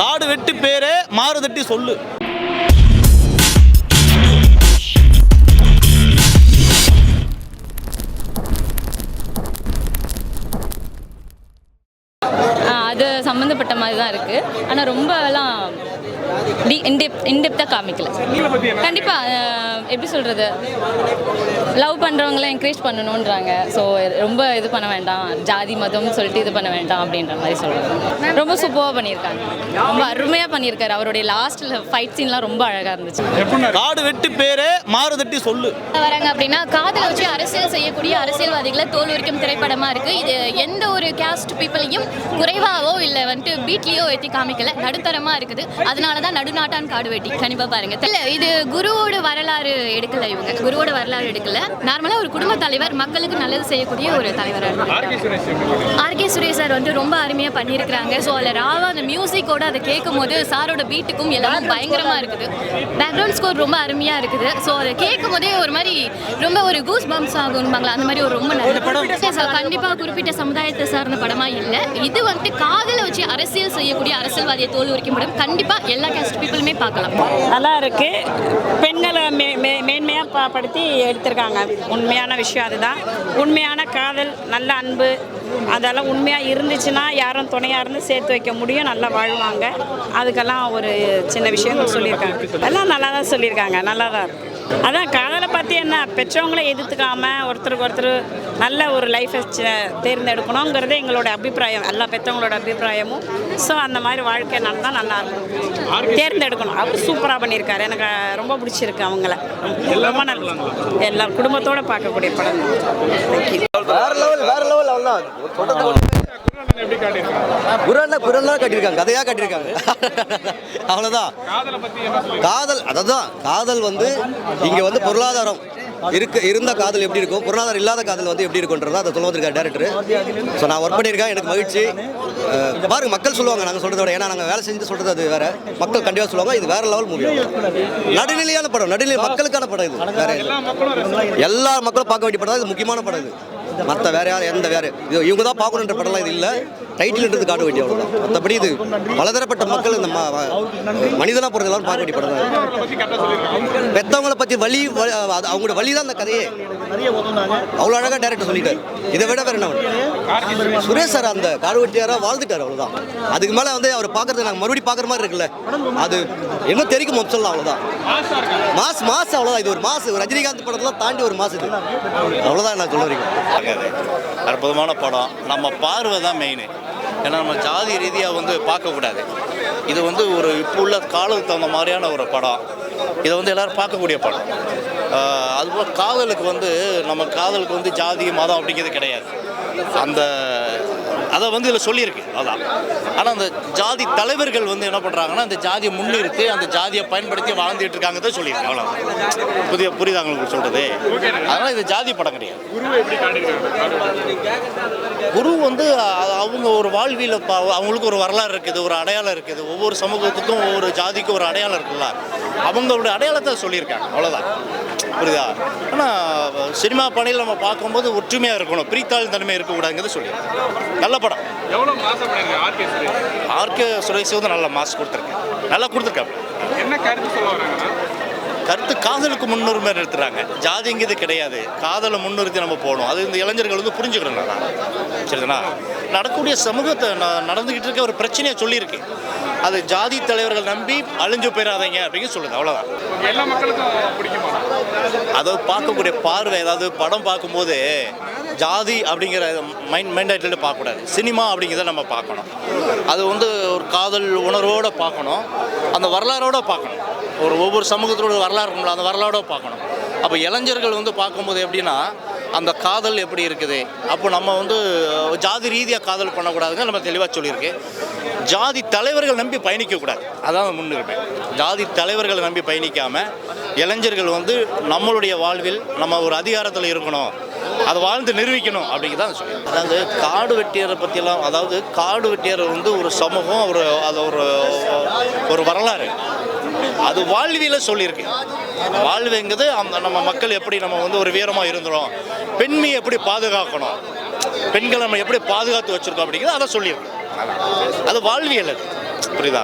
காடு வெட்டி பேரே மாறுதட்டி சொல்லு. ஆ, அது சம்மந்தப்பட்ட மாதிரி தான் இருக்குது ஆனால் ரொம்ப எல்லாம் டி இன்டெப் இன்டெப்த்தாக காமிக்கல. கண்டிப்பாக எப்படி சொல்கிறது லவ் பண்ணுறவங்கள என்கரேஜ் பண்ணணுன்றாங்க. ஸோ ரொம்ப இது பண்ண வேண்டாம். ஜாதி மதம் சொல்லிட்டு இது பண்ண வேண்டாம் அப்படின்ற மாதிரி சொல்கிறாங்க ரொம்ப சூப்பராக பண்ணியிருக்காங்க. ரொம்ப அருமையாக பண்ணியிருக்காரு. அவருடைய லாஸ்ட்டில் ஃபைட் சீன்லாம் ரொம்ப அழகாக இருந்துச்சு. காடு வெட்டி பேரே மாறுதட்டி சொல்லு. வராங்க அப்படின்னா காதலை வச்சு அரசியல் செய்யக்கூடிய அரசியல்வாதிகளை தோல் உரிக்கும் திரைப்படமா இருக்கு. இது எந்த ஒரு கேஸ்ட் பீப்புளையும் குறைவாவோ இல்லை வந்துட்டு பீட்லேயோ ஏற்றி காமிக்கல. நடுத்தரமா இருக்குது. அதனால தான் நடுநாட்டான் காடு வெட்டி. கண்டிப்பா பாருங்க. இல்ல இது குருவோட வரலாறு எடுக்கல இவங்க. குருவோட வரலாறு எடுக்கல. நார்மலா ஒரு குடும்ப தலைவர் மக்களுக்கு நல்லது செய்யக்கூடிய ஒரு தலைவராக ஆர்கே சுரேஷ் சார் வந்து ரொம்ப அருமையாக பண்ணியிருக்கிறாங்க. ஸோ அதில் ராவா அந்த மியூசிக்கோட அதை கேட்கும் போது சாரோட பீட்டுக்கும் எல்லாமே பயங்கரமாக இருக்குது. பேக்ரவுண்ட் ஸ்கோர் ரொம்ப அருமையாக இருக்குது. ஸோ அதை கேட்கும் போதே ஒரு மாதிரி ரொம்ப ஒரு கூஸ் பம்ப்ஸ் ஆகும்பாங்களா? அந்த மாதிரி ஒரு ரொம்ப நல்ல படம் கண்டிப்பாக குறிப்பிட்ட சமுதாயத்தை சார்ந்த படமாக இல்லை. இது வந்துட்டு காதலை வச்சு அரசியல் செய்யக்கூடிய அரசியல்வாதியை தோல் உரிக்கும் படம். கண்டிப்பாக எல்லா கேஸ்ட் பீப்புளுமே பார்க்கலாம். நல்லா இருக்கு பெண்களை மே மே மேன்மையாக படுத்தி எடுத்திருக்காங்க. உண்மையான விஷயம் அதுதான். உண்மையான காதல் நல்ல அன்பு அதெல்லாம் உண்மையாக இருந்துச்சுன்னா யாரும் துணையாக இருந்து சேர்த்து வைக்க முடியும். நல்லா வாழ்வாங்க. அதுக்கெல்லாம் ஒரு சின்ன விஷயங்கள் சொல்லியிருக்காங்க. எல்லாம் நல்லா தான் சொல்லியிருக்காங்க. நல்லா தான் இருக்கு. அதான் காதலை என்ன பெற்றவங்கள எதிர்த்துக்காம ஒருத்தருக்கு ஒருத்தர் நல்ல ஒரு லைஃப்பை தேர்ந்தெடுக்கணுங்கிறது எங்களோட அபிப்பிராயம் எல்லா பெற்றவங்களோட அபிப்பிராயமும். ஸோ அந்த மாதிரி வாழ்க்கை நடந்தால் நல்லா இருக்கும். தேர்ந்தெடுக்கணும். அவர் சூப்பராக பண்ணியிருக்காரு. எனக்கு ரொம்ப பிடிச்சிருக்கு அவங்கள. ரொம்ப நல்ல எல்லா குடும்பத்தோட பார்க்கக்கூடிய படம். வேற லெவல் வேற லெவல் அவ்வளோதான் சொல்றது குரல்ல குரல்ல கட்டியிருக்காங்க கதையா கட்டியிருக்காங்க. அவ்வளோதான் காதல் அதான் காதல் வந்து இங்க வந்து பொருளாதாரம் இருக்க இருந்த காதல் எப்படி இருக்கும் பொருளாதாரம் இல்லாத காதல் வந்து எப்படி இருக்கும்ன்றத அதை சொல்ல வந்திருக்காரு டேரக்டர் ஸோ நான் ஒர்க் பண்ணியிருக்கேன் எனக்கு மகிழ்ச்சி. பாருங்க மக்கள் சொல்லுவாங்க நாங்கள் சொல்றதை விட ஏன்னா நாங்கள் வேலை செஞ்சு சொல்றது அது வேற. மக்கள் கண்டிப்பாக சொல்லுவாங்க இது வேற லெவல் மூவி நடுநிலையான படம் நடுநிலை மக்களுக்கான படம் இது வேற. எல்லா மக்களும் பார்க்க வேண்டிய படம் இது முக்கியமான படம் இது. மற்ற வேற யார் எந்த வேற இது இவங்க தான் பார்க்கணுன்ற படம்லாம் இது இல்லை. டைட்டில்ன்றது காட்ட வேண்டிய அவ்வளோதான் மற்றபடி இது பலதரப்பட்ட மக்கள் இந்த மனிதனாக பிறந்த எல்லாரும் பார்க்க வேண்டிய படம் தான் பெற்றவங்களை பற்றி வழி அவங்களோட வழி தான் அந்த கதையே. அவ்வளோ அழகாக டேரக்டர் சொல்லிட்டார். இதை விட வேற என்ன சுரேஷ் சார் அந்த காடுவெட்டியாராக வாழ்ந்துட்டார் அவ்வளோதான் அதுக்கு மேலே வந்து அவர் பார்க்கறது நாங்கள் மறுபடியும் பார்க்குற மாதிரி இருக்குல்ல. அது என்ன தெரிக்கும் சொல்லலாம் அவ்வளோதான் மாஸ் மாஸ் அவ்வளோதான் இது ஒரு மாஸ். ஒரு ரஜினிகாந்த் படத்தெல்லாம் தாண்டி ஒரு மாஸ் இது. அவ்வளோதான் நான் சொல்ல வரீங்க அற்புதமான படம். நம்ம பார்வை தான் மெயின் ஏன்னா நம்ம ஜாதி ரீதியாக வந்து பார்க்கக்கூடாது. இது வந்து ஒரு இப்போ உள்ள காலத்துக்கு தகுந்த மாதிரியான ஒரு படம். இதை வந்து எல்லாரும் பார்க்கக்கூடிய படம். அதுபோல் காதலுக்கு வந்து நம்ம காதலுக்கு வந்து ஜாதி மதம் அப்படிங்கிறது கிடையாது. அந்த அதை வந்து இதில் சொல்லியிருக்கு. அதான் ஆனால் அந்த ஜாதி தலைவர்கள் வந்து என்ன பண்ணுறாங்கன்னா அந்த ஜாதியை முன்னிறுத்தி அந்த ஜாதியை பயன்படுத்தி வாழ்ந்துட்டு இருக்காங்க தான் சொல்லியிருக்கு. அவ்வளோ புதிய புரியுதா உங்களுக்கு சொல்கிறது அதனால் இது ஜாதி படம் கிடையாது. குரு வந்து அவங்க ஒரு வாழ்வியில் அவங்களுக்கு ஒரு வரலாறு இருக்குது ஒரு அடையாளம் இருக்குது. ஒவ்வொரு சமூகத்துக்கும் ஒவ்வொரு ஜாதிக்கும் ஒரு அடையாளம் இருக்குல்ல. அவங்களுடைய அடையாளத்தை சொல்லியிருக்காங்க. அவ்வளோதான் புரியுதா? ஆனால் சினிமா பணியில் நம்ம பார்க்கும்போது ஒற்றுமையாக இருக்கணும். பிரித்தாள் தன்மை இருக்கக்கூடாதுங்கிறது சொல்லியிருக்காங்க நல்ல படம். எவ்வளோ ஆர்கே சுரேஷ்? வந்து நல்ல மாஸ் கொடுத்துருக்கேன். நல்லா கொடுத்துருக்காங்க என்ன கருத்து சொல்ல வராங்கன்னா கருத்து காதலுக்கு முன்னுரிமை நிறுத்துறாங்க. ஜாதிங்கிறது கிடையாது. காதலை முன்னிறுத்தி நம்ம போகணும். அது இந்த இளைஞர்கள் வந்து புரிஞ்சுக்கணும் நல்லா. சரிதானா? நடக்கக்கூடிய சமூகத்தை நடந்துக்கிட்டு இருக்க ஒரு பிரச்சனையை சொல்லியிருக்கு. அது ஜாதி தலைவர்கள் நம்பி அழிஞ்சு போயிடாதீங்க அப்படின்னு சொல்லுது. அவ்வளோதான் எல்லா மக்களுக்கும் பிடிக்குமா? அதாவது பார்க்கக்கூடிய பார்வை ஏதாவது படம் பார்க்கும்போது ஜாதி அப்படிங்கிற மைண்ட் மைண்டாயிட்டு பார்க்கக்கூடாது. சினிமா அப்படிங்கிறத நம்ம பார்க்கணும். அது வந்து ஒரு காதல் உணர்வோடு பார்க்கணும். அந்த வரலாறோட பார்க்கணும். ஒரு ஒவ்வொரு சமூகத்தோட வரலாறு இருக்கும்ல அந்த வரலாறோட பார்க்கணும். அப்போ இளைஞர்கள் வந்து பார்க்கும்போது எப்படின்னா அந்த காதல் எப்படி இருக்குது? அப்போ நம்ம வந்து ஜாதி ரீதியாக காதல் பண்ணக்கூடாதுங்க நம்ம தெளிவாக சொல்லியிருக்கு. ஜாதி தலைவர்கள் நம்பி பயணிக்கக்கூடாது அதான் முன்னுரிமை. ஜாதி தலைவர்களை நம்பி பயணிக்காமல் இளைஞர்கள் வந்து நம்மளுடைய வாழ்வில் நம்ம ஒரு அதிகாரத்தில் இருக்கணும். அதை வாழ்ந்து நிரூபிக்கணும் அப்படிங்கிறத சொல்லி அதாவது காடு வெட்டியரை பற்றியெல்லாம் அதாவது காடு வெட்டியர் வந்து ஒரு சமூகம் ஒரு அது ஒரு ஒரு வரலாறு. அது வாழ்வியில் சொல்லியிருக்கு. வாழ்வுங்கிறது அந்த நம்ம மக்கள் எப்படி நம்ம வந்து ஒரு வீரமாக இருந்துடும் பெண்மையை எப்படி பாதுகாக்கணும். பெண்களை நம்ம எப்படி பாதுகாத்து வச்சுருக்கோம் அப்படிங்கிறது அதை சொல்லியிருக்கு. அது வாழ்வியல் அது. புரியுதா?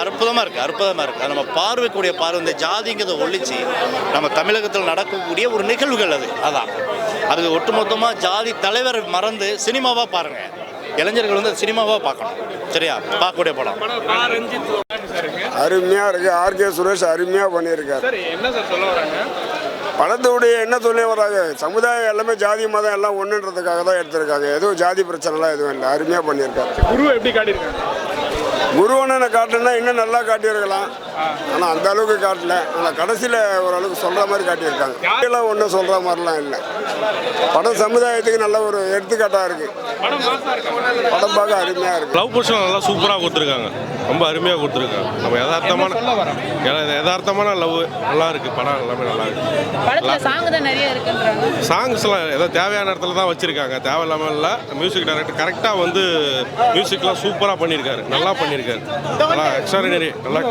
அற்புதமாக இருக்குது அற்புதமாக இருக்குது அது நம்ம பார்வைக்கூடிய பார்வை இந்த ஜாதிங்கிறத ஒழிச்சு நம்ம தமிழகத்தில் நடக்கக்கூடிய ஒரு நிகழ்வுகள் அது. அதான். அது ஒட்டுமொத்தமாக ஜாதி தலைவர் மறந்து சினிமாவாக பாருங்கள் இளைஞர்கள் வந்து சினிமாவாக பார்க்கணும். சரியா? பார்க்கக்கூடிய படம். படம் பா ரஞ்சித் சார் இருக்கு. அருமையாக இருக்குது ஆர்கே சுரேஷ் அருமையாக பண்ணியிருக்காரு. சார் என்ன சார் சொல்ல வராங்க? படத்துடைய என்ன சொல்ல வராங்க சமுதாயம் எல்லாமே ஜாதி மதம் எல்லாம் ஒன்றுன்றதுக்காக தான் எடுத்திருக்காங்க. எதுவும் ஜாதி பிரச்சனைலாம் எதுவும் இல்லை. அருமையாக பண்ணியிருக்காரு. குருவை எப்படி காட்டியிருக்காங்க குருவனை காட்டுனா இன்னும் நல்லா காட்டியிருக்கலாம். ஆனால் அந்த அளவுக்கு காட்டல. ஆனால் கடைசியில் ஓரளவுக்கு சொல்கிற மாதிரி காட்டியிருக்காங்க. எல்லாம் ஒன்றும் சொல்கிற மாதிரிலாம் இல்லை. படம் சமுதாயத்துக்கு நல்ல ஒரு எடுத்துக்காட்டாக இருக்குது படம் பார்க்க அருமையாக இருக்குது லவ் போர்ஷன் நல்லா சூப்பராக கொடுத்துருக்காங்க. ரொம்ப அருமையாக கொடுத்துருக்காங்க. நம்ம யதார்த்தமான யதார்த்தமான லவ் நல்லா இருக்கு. படம் எல்லாமே நல்லா இருக்கு. சாங்ஸ்லாம் ஏதோ தேவையான இடத்துல தான் வச்சிருக்காங்க. தேவையில்லாமல் இல்லை மியூசிக் டைரக்டர் கரெக்டாக வந்து மியூசிக்லாம் சூப்பராக பண்ணியிருக்காரு. நல்லா பண்ணியிருக்காரு. நல்லா எக்ஸ்ட்ராடினரி நல்லா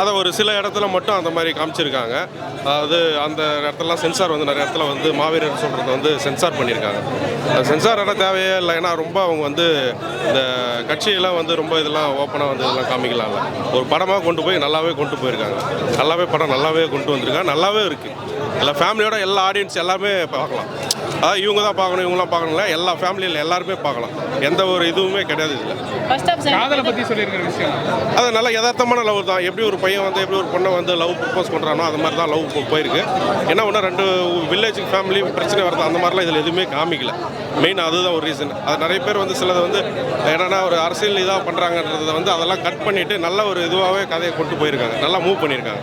அதை ஒரு சில இடத்துல மட்டும் அந்த மாதிரி காமிச்சிருக்காங்க. அதாவது அந்த இடத்துலலாம் சென்சார் வந்து நிறைய இடத்துல வந்து மாவீரர் சொல்கிறது வந்து சென்சார் பண்ணியிருக்காங்க. அது சென்சார் எல்லாம் தேவையே இல்லை. ஏன்னா ரொம்ப அவங்க வந்து இந்த கட்சியெல்லாம் வந்து ரொம்ப இதெல்லாம் ஓப்பனாக வந்து இதெல்லாம் காமிக்கலாம்ல. ஒரு படமாக கொண்டு போய் நல்லாவே கொண்டு போயிருக்காங்க. நல்லாவே படம் நல்லாவே கொண்டு வந்திருக்காங்க நல்லாவே இருக்குது எல்லா ஃபேமிலியோட எல்லா ஆடியன்ஸ் எல்லாமே பார்க்கலாம். அதாவது இவங்க தான் பார்க்கணும் இவங்களாம் பார்க்கணும்ல. எல்லா ஃபேமிலியில் எல்லாருமே பார்க்கலாம். எந்த ஒரு இதுவுமே கிடையாது இதில். ஃபர்ஸ்ட் ஆஃப் காதலை பற்றி சொல்லியிருக்கிற விஷயம். அது நல்ல யதார்த்தமான லவ் தான். எப்படி ஒரு பையன் வந்து எப்படி ஒரு பொண்ணை வந்து லவ் ப்ரப்போஸ் பண்ணுறானோ அது மாதிரி தான் லவ் போயிருக்கு. என்ன ஒன்று ரெண்டு வில்லேஜ் ஃபேமிலி பிரச்சனை வருது அந்த மாதிரிலாம் இதில் எதுவுமே காமிக்கல. மெயின் அதுதான் ஒரு ரீசன் அது நிறைய பேர் வந்து சிலது வந்து என்னன்னா ஒரு அரசியல் இதாக பண்ணுறாங்கன்றதை வந்து அதெல்லாம் கட் பண்ணிவிட்டு நல்ல ஒரு இதுவாகவே கதையை கொண்டு போயிருக்காங்க. நல்லா மூவ் பண்ணியிருக்காங்க